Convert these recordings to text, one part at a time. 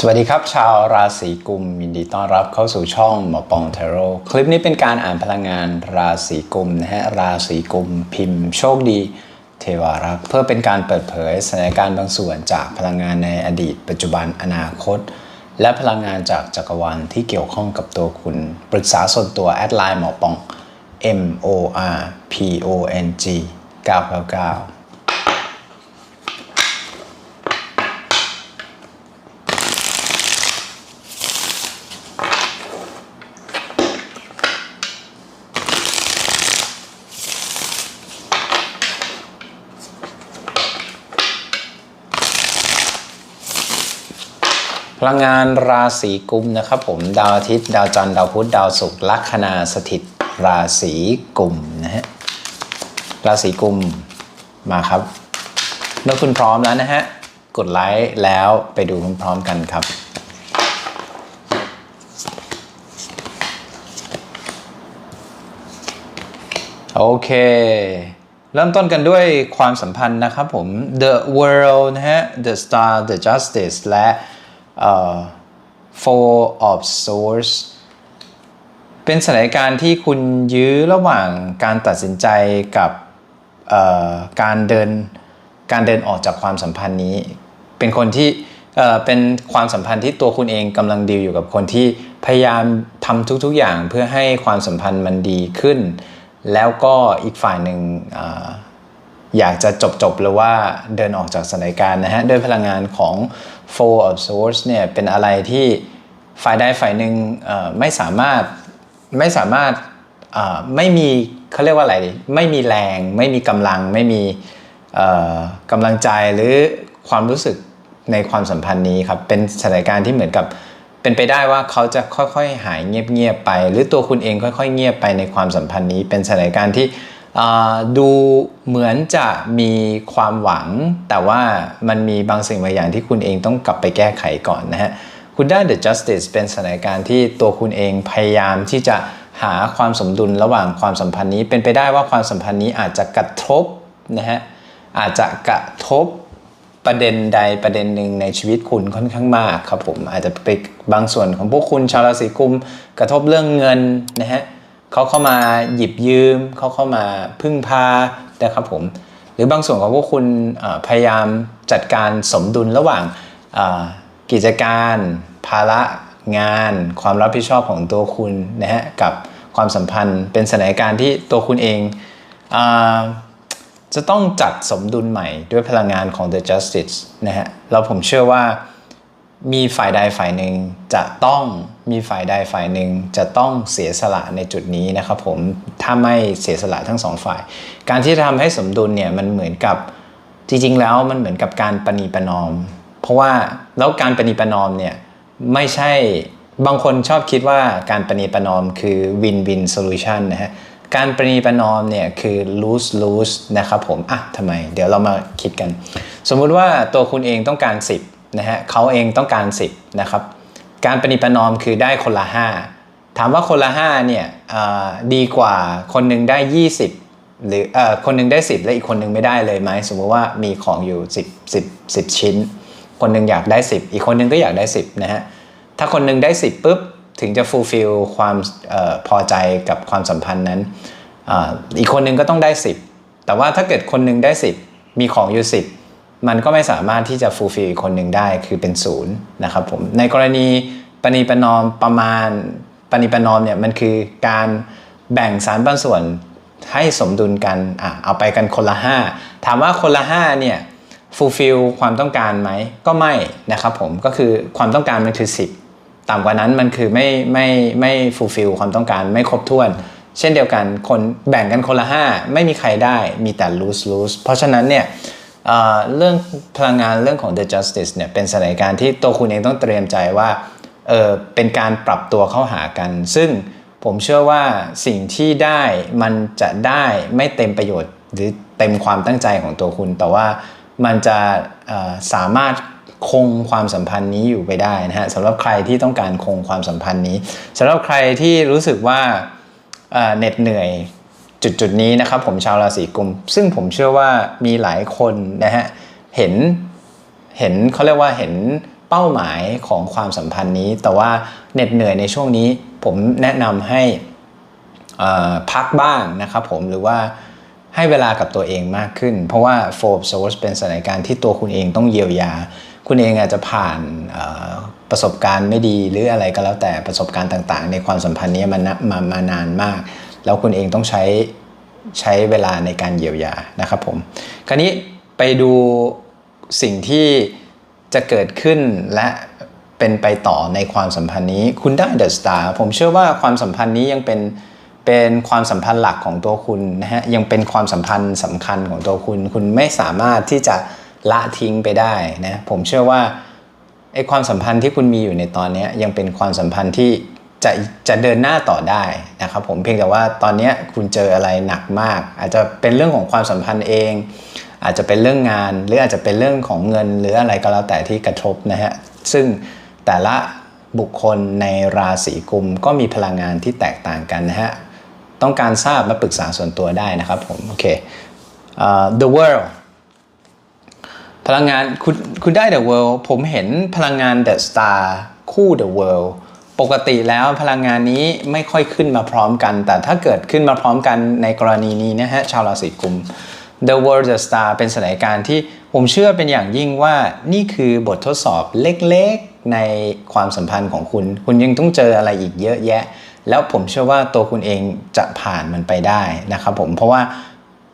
สวัสดีครับ ชาวราศีกุมยินดีต้อนรับเข้าสู่ช่องหมอปองเทโรคลิปนี้เป็นการอ่านพลังงานราศีกุมนะฮะราศีกุมพิมพ์โชคดี เทวารักเพื่อเป็นการเปิดเผยสถานการณ์บางส่วนจากพลังงานในอดีต ปัจจุบันอนาคต และพลังงานจากจักรวาลที่เกี่ยวข้องกับตัวคุณ ปรึกษาส่วนตัวแอดไลน์หมอปอง M O R P O N G 999 พลังงานราศีกุมนะครับผมดาวอาทิตย์ดาวจันทร์ดาวพุธดาวศุกร์ลัคนาสถิตราศีกุมนะฮะราศีกุมมาครับ เมื่อคุณพร้อมแล้วนะฮะกดไลค์แล้วไปดูพร้อมๆกันครับโอเค เริ่มต้นกันด้วยความสัมพันธ์นะครับผม The World นะฮะ The Star The Justice และ Four of Swords เป็นสถานการณ์ที่คุณยื้อระหว่างการตัดสินใจกับเอ่อการเดินการเดินออกจากความสัมพันธ์นี้ เป็นคนที่เอ่อเป็นความสัมพันธ์ที่ตัวคุณเองกำลังดีลอยู่กับคนที่พยายามทำทุก ๆอย่างเพื่อให้ความสัมพันธ์มันดีขึ้น แล้วก็อีกฝ่ายหนึ่ง อยากจะจบจบหรือว่าเดินออกจากสถานการณ์นะฮะ ด้วยพลังงานของ Four of Swords เนี่ยเป็นอะไรที่ฝ่ายใดฝ่ายหนึ่งไม่สามารถไม่สามารถไม่มีเขาเรียกว่าอะไรไม่มีแรง ไม่มีกำลัง ไม่มีกำลังใจหรือความรู้สึกในความสัมพันธ์นี้ครับ เป็นสถานการณ์ที่เหมือนกับเป็นไปได้ว่าเขาจะค่อยๆ หายเงียบๆไป หรือตัวคุณเองค่อย ๆ เงียบไปในความสัมพันธ์นี้ เป็นสถานการณ์ที่ ดูเหมือนจะมีความหวัง แต่ว่ามันมีบางสิ่งบางอย่างที่คุณเองต้องกลับไปแก้ไขก่อนนะฮะคุณได้ The Justice เป็นสถานการณ์ที่ตัวคุณเองพยายามที่จะหาความสมดุลระหว่างความสัมพันธ์นี้ เป็นไปได้ว่าความสัมพันธ์นี้อาจจะกระทบนะฮะอาจจะกระทบประเด็นใดประเด็นหนึ่งในชีวิตคุณค่อนข้างมากครับผมอาจจะไปบางส่วนของพวกคุณชาวราศีกุมกระทบเรื่องเงินนะฮะ เขาเข้ามาหยิบยืม เขาเข้ามาพึ่งพานะครับผม หรือบางส่วนของพวกคุณพยายามจัดการสมดุลระหว่างกิจการ ภาระงาน ความรับผิดชอบของตัวคุณนะฮะกับความสัมพันธ์เป็นสถานการณ์ที่ตัวคุณเองอจะต้องจัดสมดุลใหม่ด้วยพลังงานของ The Justice นะฮะแล้วผมเชื่อว่ามีฝ่ายใดฝ่ายหนึ่งจะต้อง มีฝ่ายใดฝ่ายหนึ่งจะต้องเสียสละในจุดนี้นะครับผมถ้าไม่เสียสละทั้งสองฝ่าย การที่จะทำให้สมดุลเนี่ยมันเหมือนกับจริงๆแล้วมันเหมือนกับการประนีประนอม เพราะว่าแล้วการประนีประนอมเนี่ยไม่ใช่บางคนชอบคิดว่าการประนีประนอมคือ win win solution นะฮะการประนีประนอมเนี่ยคือ lose lose นะครับผม อะทำไม เดี๋ยวเรามาคิดกัน สมมุติว่าตัวคุณเองต้องการ 10นะฮะเขาเองต้องการ 10นะครับ การประนีประนอมคือได้คนละ 5 ถามว่าคนละ 5 เนี่ยดีกว่าคนหนึ่งได้ 20 หรือเอ่อคนหนึ่งได้ 10 และอีกคนหนึ่งไม่ได้เลยไหมสมมติว่ามีของอยู่ 10 10 10 ชิ้น คนหนึ่งอยากได้ 10 อีกคนหนึ่งก็อยากได้ 10นะฮะถ้าคนหนึ่งได้ 10ปุ๊บถึงจะ fulfill ความออพอใจกับความสัมพันธ์นั้นออีกคนหนึ่งก็ต้องได้ 10 แต่ว่าถ้าเกิดคนหนึ่งได้ 10 มีของอยู่ 10 มันก็ไม่สามารถที่จะ fulfill อีกคนหนึ่งได้คือเป็นศูนย์นะครับผมในกรณีปณีประนอมประมาณปณีประนอมเนี่ยมันคือการแบ่งสารปันส่วนให้สมดุลกันอะเอาไปกันคนละ 5 ถามว่าคนละ5เนี่ย fulfill ความต้องการไหมก็ไม่นะครับผมก็คือความต้องการมันคือ 10 ต่ำกว่านั้นมันคือไม่ไม่ไม่ fulfill ความต้องการไม่ครบถ้วน เช่นเดียวกันคนแบ่งกันคนละ 5 ไม่มีใครได้มีแต่ lose lose เพราะฉะนั้นเนี่ย เรื่องพลังงานเรื่องของ the justice เนี่ยเป็นสถานการณ์ที่ตัวคุณเองต้องเตรียมใจว่าเออเป็นการปรับตัวเข้าหากัน ซึ่งผมเชื่อว่าสิ่งที่ได้มันจะได้ไม่เต็มประโยชน์ หรือเต็มความตั้งใจของตัวคุณ แต่ว่ามันจะสามารถคงความสัมพันธ์นี้อยู่ไปได้นะฮะสำหรับใครที่ต้องการคงความสัมพันธ์นี้สำหรับใครที่รู้สึกว่าเหน็ดเหนื่อย จุดจุดๆนี้นะครับผมชาวราศีกุม ซึ่งผมเชื่อว่ามีหลายคนนะฮะเห็นเห็นเขาเรียกว่าเห็นเป้าหมายของความสัมพันธ์นี้ แต่ว่าเหน็ดเหนื่อยในช่วงนี้ ผมแนะนำให้พักบ้างนะครับผมหรือว่าให้เวลากับตัวเองมากขึ้น เพราะว่าโฟบโซสเป็นสถานการณ์ที่ตัวคุณเองต้องเยียวยา คุณเองอาจจะผ่านประสบการณ์ไม่ดีหรืออะไรก็แล้วแต่ประสบการณ์ต่างๆ ในความสัมพันธ์นี้มันมามานานมาก แล้วคุณเองต้องใช้ใช้เวลาในการเยียวยานะครับผมคราวนี้ไปดูสิ่งที่จะเกิดขึ้นและเป็นไปต่อในความสัมพันธ์นี้ คุณได้เดอะสตาร์ผมเชื่อว่าความสัมพันธ์นี้ยังเป็นเป็นความสัมพันธ์หลักของตัวคุณนะฮะยังเป็นความสัมพันธ์สำคัญของตัวคุณ คุณไม่สามารถที่จะละทิ้งไปได้นะผมเชื่อว่าไอความสัมพันธ์ที่คุณมีอยู่ในตอนนี้ยังเป็นความสัมพันธ์ที่ จะจะเดินหน้าต่อได้นะครับผมเพียงแต่ว่าตอนนี้คุณเจออะไรหนักมาก อาจจะเป็นเรื่องของความสัมพันธ์เอง อาจจะเป็นเรื่องงาน หรืออาจจะเป็นเรื่องของเงิน หรืออะไรก็แล้วแต่ที่กระทบนะฮะซึ่งแต่ละบุคคลในราศีกุมก็มีพลังงานที่แตกต่างกันนะฮะต้องการทราบมาปรึกษาส่วนตัวได้นะครับผมโอเค the world พลังงานคุณคุณได้ The World ผมเห็นพลังงาน The Star คู่ The World ปกติแล้วพลังงานนี้ไม่ค่อยขึ้นมาพร้อมกัน แต่ถ้าเกิดขึ้นมาพร้อมกันในกรณีนี้นะฮะชาวราศีกุม The World The Star เป็นสถานการณ์ที่ผมเชื่อเป็นอย่างยิ่งว่านี่คือบททดสอบเล็กๆในความสัมพันธ์ของคุณ คุณยังต้องเจออะไรอีกเยอะแยะ แล้วผมเชื่อว่าตัวคุณเองจะผ่านมันไปได้นะครับผมเพราะว่า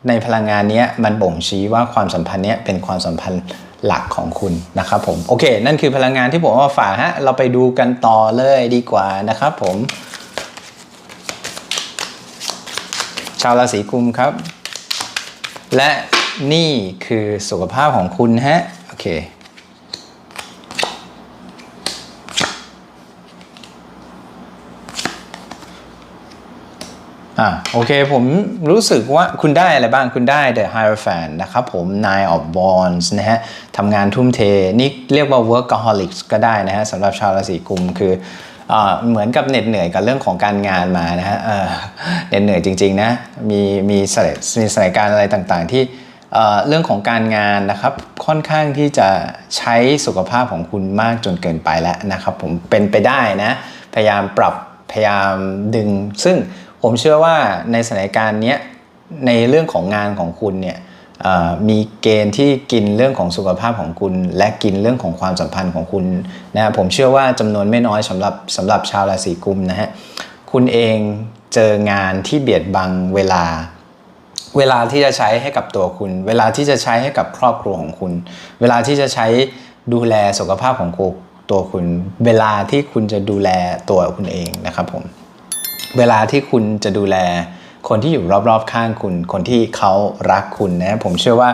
ในพลังงานนี้มันบ่งชี้ว่าความสัมพันธ์เนี้ยเป็นความสัมพันธ์ หลักของคุณนะครับผมโอเค นั่นคือพลังงานที่ผมเอามาฝากฮะเราไปดูกันต่อเลยดีกว่านะครับผม ชาวราศีกุมครับ และนี่คือสุขภาพของคุณฮะโอเค อ่าโอเคผมรู้สึกว่าคุณได้อะไรบ้างคุณได้ The Hierophant นะครับผม Nine of Wands นะฮะทำงานทุ่มเท นี่เรียกว่า workaholics ก็ได้นะฮะสำหรับชาวราศีกุมคืออ่าเหมือนกับเหน็ดเหนื่อยกับเรื่องของการงานมานะฮะเหน็ดเหนื่อยจริงๆนะมีมีสถานมีสถานการณ์อะไรต่างๆ ที่อ่อเรื่องของการงานนะครับค่อนข้างที่จะใช้สุขภาพของคุณมากจนเกินไปแล้วนะครับผมเป็นไปได้นะพยายามปรับพยายามดึงซึ่ง ผมเชื่อว่าในสถานการณ์เนี้ยในเรื่องของงานของคุณเนี่ยมีเกณฑ์ที่กินเรื่องของสุขภาพของคุณ และกินเรื่องของความสัมพันธ์ของคุณนะผมเชื่อว่าจำนวนไม่น้อยสำหรับสำหรับชาวราศีกุมนะฮะคุณเองเจองานที่เบียดบังเวลา เวลาที่จะใช้ให้กับตัวคุณ เวลาที่จะใช้ให้กับครอบครัวของคุณ เวลาที่จะใช้ดูแลสุขภาพของตัวคุณ เวลาที่คุณจะดูแลตัวคุณเองนะครับผม เวลาที่คุณจะดูแลคนที่อยู่รอบๆข้างคุณ คนที่เขารักคุณนะผมเชื่อว่า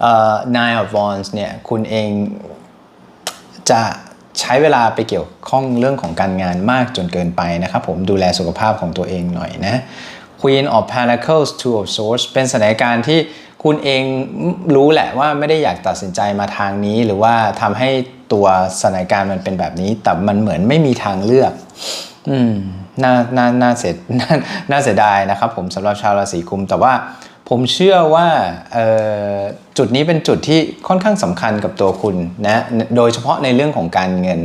เอ่อ Nine of Wands เนี่ยคุณเองจะใช้เวลาไปเกี่ยวข้องเรื่องของการงานมากจนเกินไปนะครับผมดูแลสุขภาพของตัวเองหน่อยนะ Queen of Pentacles Two of Swords เป็นสถานการณ์ที่คุณเองรู้แหละว่าไม่ได้อยากตัดสินใจมาทางนี้ หรือว่าทำให้ตัวสถานการณ์มันเป็นแบบนี้ แต่มันเหมือนไม่มีทางเลือก อืม น่าน่าน่าเสียน่าน่าเสียดายนะครับผมสำหรับชาวราศีกุม แต่ว่าผมเชื่อว่าจุดนี้เป็นจุดที่ค่อนข้างสำคัญกับตัวคุณนะโดยเฉพาะในเรื่องของการเงิน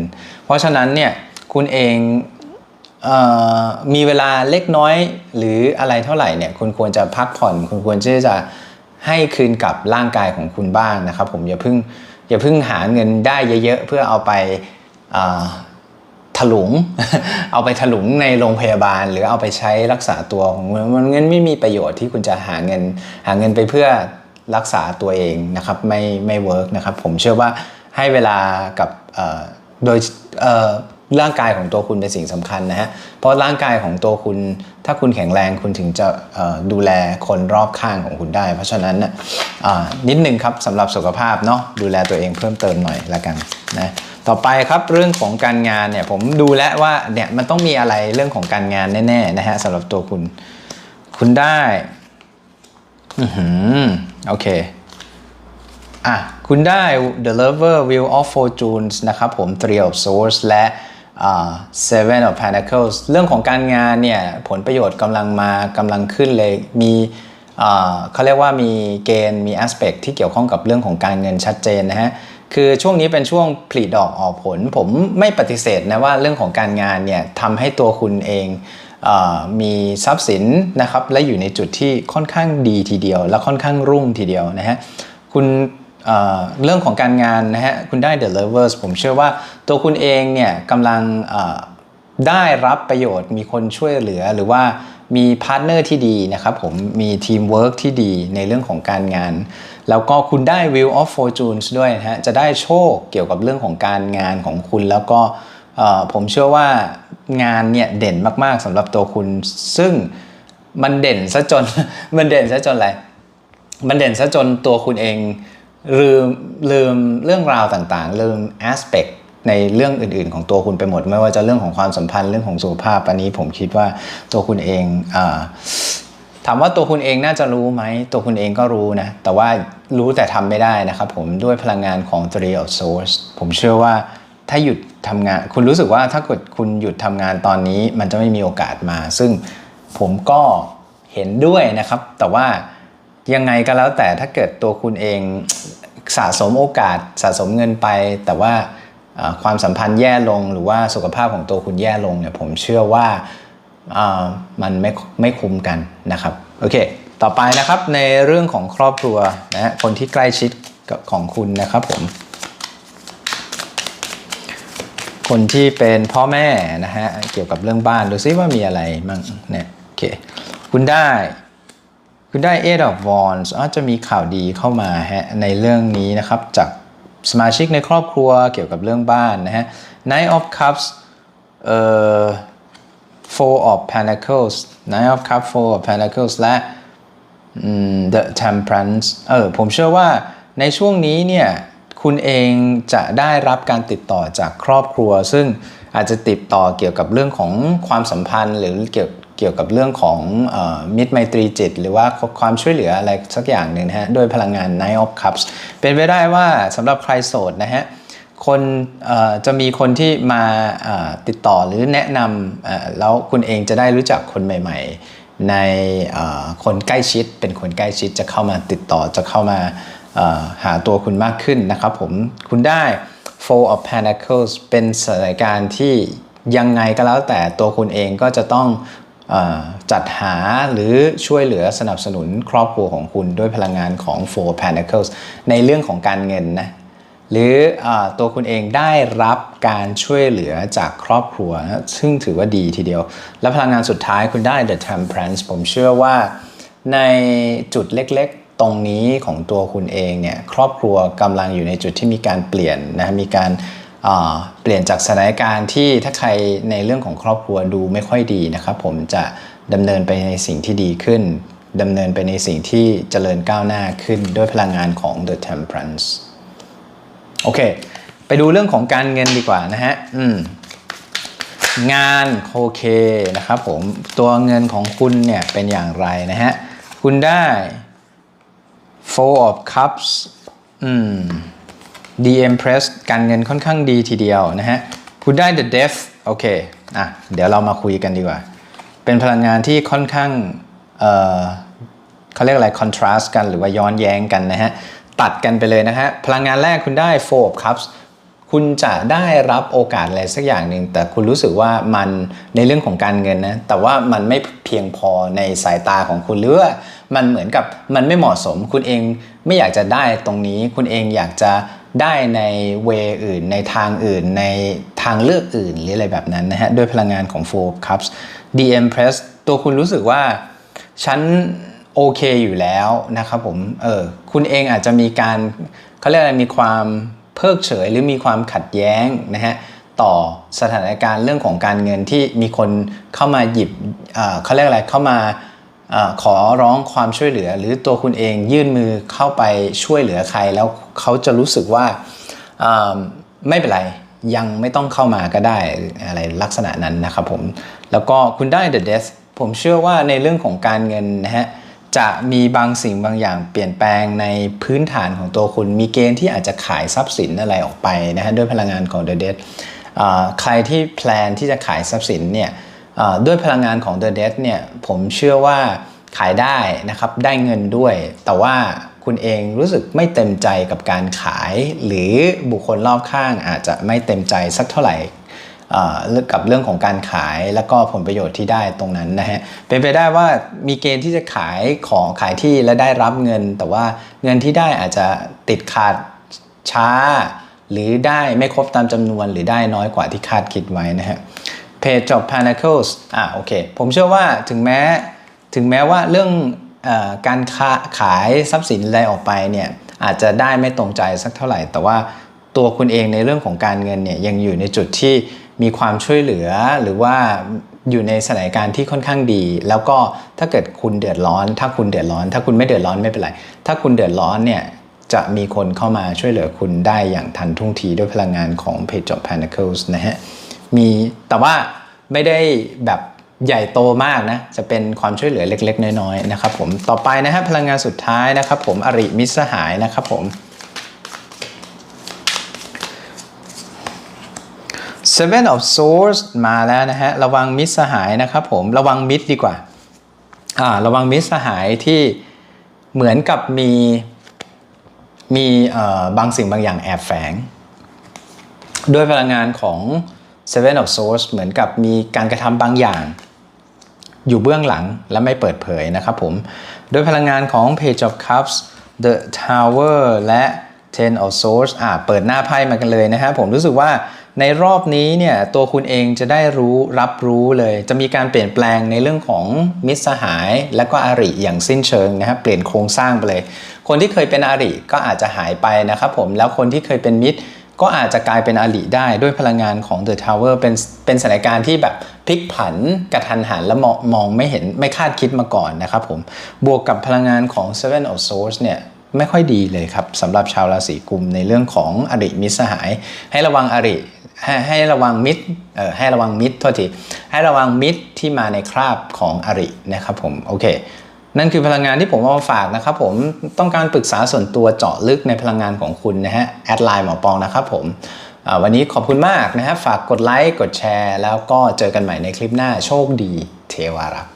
เพราะฉะนั้นเนี่ยคุณเองเออมีเวลาเล็กน้อยหรืออะไรเท่าไหร่เนี่ยคุณควรจะพักผ่อน คุณควรที่จะให้คืนกับร่างกายของคุณบ้างนะครับ ผมอย่าเพิ่งอย่าเพิ่งหาเงินได้เยอะๆเพื่อเอาไปา ถลุง เอาไปถลุงในโรงพยาบาล หรือเอาไปใช้รักษาตัวของมันเงั้นไม่มีประโยชน์ที่คุณจะหาเงิน หาเงินไปเพื่อรักษาตัวเองนะครับไม่ไม่เวิร์กนะครับผมเชื่อว่าให้เวลากับโดย ร่างกายของตัวคุณเป็นสิ่งสำคัญนะฮะ เพราะร่างกายของตัวคุณ ถ้าคุณแข็งแรงคุณถึงจะดูแลคนรอบข้างของคุณได้ เพราะฉะนั้นนะ่ะนิดนึงครับสำหรับสุขภาพเนาะดูแลตัวเองเพิ่มเติมหน่อยละกันนะต่อไปครับเรื่องของการงานเนี่ยผมดูแล้วว่าเนี่ยมันต้องมีอะไรเรื่องของการงานแน่ๆนะฮะสำหรับตัวคุณ คุณได้อือหือโอเคอะคุณได้ The Lover Wheel of Fortunes นะครับผม Three of Swords และ Seven of Pentacles เรื่องของการงานเนี่ยผลประโยชน์กำลังมากำลังขึ้นเลยมีเขาเรียกว่ามีเกณฑ์มี aspect ที่เกี่ยวข้องกับเรื่องของการเงินชัดเจนนะฮะคือช่วงนี้เป็นช่วงผลิดอกออกผล ผมไม่ปฏิเสธนะว่าเรื่องของการงานเนี่ยทำให้ตัวคุณเองอมีทรัพย์สินนะครับและอยู่ในจุดที่ค่อนข้างดีทีเดียว และค่อนข้างรุ่งทีเดียวนะฮะคุณ เเรื่องของการงานนะฮะคุณได้ The Lovers ผมเชื่อว่าตัวคุณเองเนี่ยกำลังได้รับประโยชน์ มีคนช่วยเหลือหรือว่ามีพาร์ทเนอร์ที่ดีนะครับผมมีทีมเวิร์กที่ดีในเรื่องของการงาน แล้วก็คุณได้ Wheel of Fortunes ด้วยนะฮะจะได้โชคเกี่ยวกับเรื่องของการงานของคุณ แล้วก็ผมเชื่อว่างานเนี่ยเด่นมากๆสำหรับตัวคุณ ซึ่งมันเด่นซะจนมันเด่นซะจนอะไร มันเด่นซะจนตัวคุณเอง ลืมลืมเรื่องราวต่างๆ ลืม aspect ในเรื่องอื่นๆ ของตัวคุณไปหมด ไม่ว่าจะเรื่องของความสัมพันธ์เรื่องของสุขภาพอันนี้ผมคิดว่าตัวคุณเองอถามว่าตัวคุณเองน่าจะรู้ไหมตัวคุณเองก็รู้นะ แต่ว่ารู้แต่ทำไม่ได้นะครับผมด้วยพลังงานของ Three of Swords ผมเชื่อว่าถ้าหยุดทำงาน คุณรู้สึกว่าถ้าเกิดคุณหยุดทำงานตอนนี้มันจะไม่มีโอกาสมา ซึ่งผมก็เห็นด้วยนะครับ แต่ว่า ยังไงก็แล้วแต่ถ้าเกิดตัวคุณเองสะสมโอกาสสะสมเงินไป แต่ว่าความสัมพันธ์แย่ลงหรือว่าสุขภาพของตัวคุณแย่ลงเนี่ยผมเชื่อว่ามันไม่ไม่คุ้มกันนะครับโอเค ต่อไปนะครับในเรื่องของครอบครัวนะฮะคนที่ใกล้ชิดกับของคุณนะครับผม คนที่เป็นพ่อแม่นะฮะเกี่ยวกับเรื่องบ้านดูซิว่ามีอะไรมั่งเนี่ยโอเคคุณได้ คุณได้ Eight of Wands อาจจะมีข่าวดีเข้ามาฮะในเรื่องนี้นะครับจากสมาชิกในครอบครัวเกี่ยวกับเรื่องบ้านนะฮะ Nine of Cups เอ่อ Four of Pentacles Nine of Cups Four of Pentacles และ The Temperance เออผมเชื่อว่าในช่วงนี้เนี่ยคุณเองจะได้รับการติดต่อจากครอบครัว ซึ่งอาจจะติดต่อเกี่ยวกับเรื่องของความสัมพันธ์ หรือเกี่ยว เกี่ยวกับเรื่องของอมิตรไมตรีจิต หรือว่าความช่วยเหลืออะไรสักอย่างหนึ่งนะฮะด้วยพลังงาน Nine of Cups เป็นไปได้ว่าสำหรับใครโสดนะฮะคนจะมีคนที่มาติดต่อหรือแนะนำแล้วคุณเองจะได้รู้จักคนใหม่ ๆ ในคนใกล้ชิดเป็นคนใกล้ชิดจะเข้ามาติดต่อจะเข้ามาหาตัวคุณมากขึ้นนะครับผมคุณได้ Four of Pentacles เป็นสถานการณ์ที่ยังไงก็แล้วแต่ตัวคุณเองก็จะต้อง จัดหาหรือช่วยเหลือสนับสนุนครอบครัวของคุณด้วยพลังงานของ Four Pentacles ในเรื่องของการเงินนะหรืออตัวคุณเองได้รับการช่วยเหลือจากครอบครัวนะซึ่งถือว่าดีทีเดียว และพลังงานสุดท้ายคุณได้ The Temperance ผมเชื่อว่าในจุดเล็กๆ ตรงนี้ของตัวคุณเองเนี่ยครอบครัวกำลังอยู่ในจุดที่มีการเปลี่ยนนะมีการ เปลี่ยนจากสถานการณ์ที่ถ้าใครในเรื่องของครอบครัวดูไม่ค่อยดีนะครับ ผมจะดำเนินไปในสิ่งที่ดีขึ้นดำเนินไปในสิ่งที่เจริญก้าวหน้าขึ้นด้วยพลังงานของ The Temperance โอเค ไปดูเรื่องของการเงินดีกว่านะฮะอืมงานโอเคนะครับผมตัวเงินของคุณเนี่ยเป็นอย่างไรนะฮะ คุณได้ Four of Cups อืม The Empress การเงินค่อนข้างดีทีเดียวนะฮะคุณได้ The Death โอเคอะเดี๋ยวเรามาคุยกันดีกว่า เป็นพลังงานที่ค่อนข้างเอ่อเขาเรียกอะไร contrast กันหรือว่าย้อนแย้งกันนะฮะ ตัดกันไปเลยนะฮะ พลังงานแรกคุณได้ Four of Cups คุณจะได้รับโอกาสอะไรสักอย่างหนึ่ง แต่คุณรู้สึกว่ามันในเรื่องของการเงินนะ แต่ว่ามันไม่เพียงพอในสายตาของคุณหรือว่ามันเหมือนกับมันไม่เหมาะสม คุณเองไม่อยากจะได้ตรงนี้ คุณเองอยากจะ ได้ในเวอื่น ในทางอื่น ในทางเลือกอื่นหรืออะไรแบบนั้นนะฮะด้วยพลังงานของ Four of Cups The Empress ตัวคุณรู้สึกว่าฉันโอเคอยู่แล้วนะครับผมเออคุณเองอาจจะมีการเขาเรียกอะไรมีความเพิกเฉยหรือมีความขัดแย้งนะฮะต่อสถานการณ์เรื่องของการเงินที่มีคนเข้ามาหยิบเอ่อเขาเรียกอะไรเข้ามา ขอร้องความช่วยเหลือ หรือตัวคุณเองยื่นมือเข้าไปช่วยเหลือใคร แล้วเขาจะรู้สึกว่าไม่เป็นไรยังไม่ต้องเข้ามาก็ได้อะไรลักษณะนั้นนะครับผม แล้วก็คุณได้ The Death ผมเชื่อว่าในเรื่องของการเงินนะฮะจะมีบางสิ่งบางอย่างเปลี่ยนแปลงในพื้นฐานของตัวคุณ มีเกณฑ์ที่อาจจะขายทรัพย์สินอะไรออกไปนะฮะด้วยพลังงานของ The Death ใครที่แพลนที่จะขายทรัพย์สินเนี่ย ด้วยพลังงานของ The Death เนี่ยผมเชื่อว่าขายได้นะครับได้เงินด้วย แต่ว่าคุณเองรู้สึกไม่เต็มใจกับการขาย หรือบุคคลรอบข้างอาจจะไม่เต็มใจสักเท่าไหร่กับเรื่องของการขายแล้วก็ผลประโยชน์ที่ได้ตรงนั้นนะฮะเป็นไปได้ว่ามีเกณฑ์ที่จะขายของขายที่และได้รับเงิน แต่ว่าเงินที่ได้อาจจะติดขาดช้า หรือได้ไม่ครบตามจำนวนหรือได้น้อยกว่าที่คาดคิดไว้นะฮะ Page of Pentacles อะโอเค ผมเชื่อว่าถึงแม้ถึงแม้ว่าเรื่องอการาขายทรัพย์สินอะไรออกไปเนี่ยอาจจะได้ไม่ตรงใจสักเท่าไหร่ แต่ว่าตัวคุณเองในเรื่องของการเงินเนี่ยยังอยู่ในจุดที่มีความช่วยเหลือหรือว่าอยู่ในสถานการณ์ที่ค่อนข้างดี แล้วก็ถ้าเกิดคุณเดือดร้อน ถ้าคุณเดือดร้อน ถ้าคุณไม่เดือดร้อนไม่เป็นไร ถ้าคุณเดือดร้อนเนี่ยจะมีคนเข้ามาช่วยเหลือคุณได้อย่างทันท่วงทีด้วยพลังงานของ Page of Pentacles นะฮะ มีแต่ว่าไม่ได้แบบใหญ่โตมากนะ จะเป็นความช่วยเหลือเล็ก ๆ น้อยๆนะครับผมต่อไปนะฮะพลังงานสุดท้ายนะครับผมอริมิสหายนะครับผม Seven of Swords มาแล้วนะฮะระวังมิตรสหายนะครับผมระวังมิตรดีกว่าอ่า ระวังมิตรสหายที่เหมือนกับมีมีเอ่อบางสิ่งบางอย่างแอบแฝง ด้วยพลังงานของ Seven of Swords เหมือนกับมีการกระทำบางอย่าง อยู่เบื้องหลังและไม่เปิดเผยนะครับผม โดยพลังงานของ Page of Cups The Tower และ Ten of Swords อ่าเปิดหน้าไพ่มากันเลยนะฮะผมรู้สึกว่าในรอบนี้เนี่ยตัวคุณเองจะได้รู้รับรู้เลย จะมีการเปลี่ยนแปลงในเรื่องของมิตรสหาย และก็อาริอย่างสิ้นเชิงนะครับเปลี่ยนโครงสร้างไปเลย คนที่เคยเป็นอาริก็อาจจะหายไปนะครับผมแล้วคนที่เคยเป็นมิตร ก็อาจจะกลายเป็นอลิได้ด้วยพลังงานของ The Tower เป็นเป็นสถานการณ์ที่แบบพลิกผันกระทันหันและมองมองไม่เห็นไม่คาดคิดมาก่อนนะครับผมบวกกับพลังงานของ Seven of Swords เนี่ยไม่ค่อยดีเลยครับสำหรับชาวราศีกุมในเรื่องของอริมิตรสหาย ให้ระวังอริให้ให้ระวังมิตรเอ่อให้ระวังมิตรโทษทีให้ระวังมิตรที่มาในคราบของอรินะครับผมโอเค นั่นคือพลังงานที่ผมเอามาฝากนะครับผมต้องการปรึกษาส่วนตัวเจาะลึกในพลังงานของคุณนะฮะแอดไลน์หมอปองนะครับผมวันนี้ขอบคุณมากนะฮะฝากกดไลค์กดแชร์ แล้วก็เจอกันใหม่ในคลิปหน้าโชคดีเทวารักษ์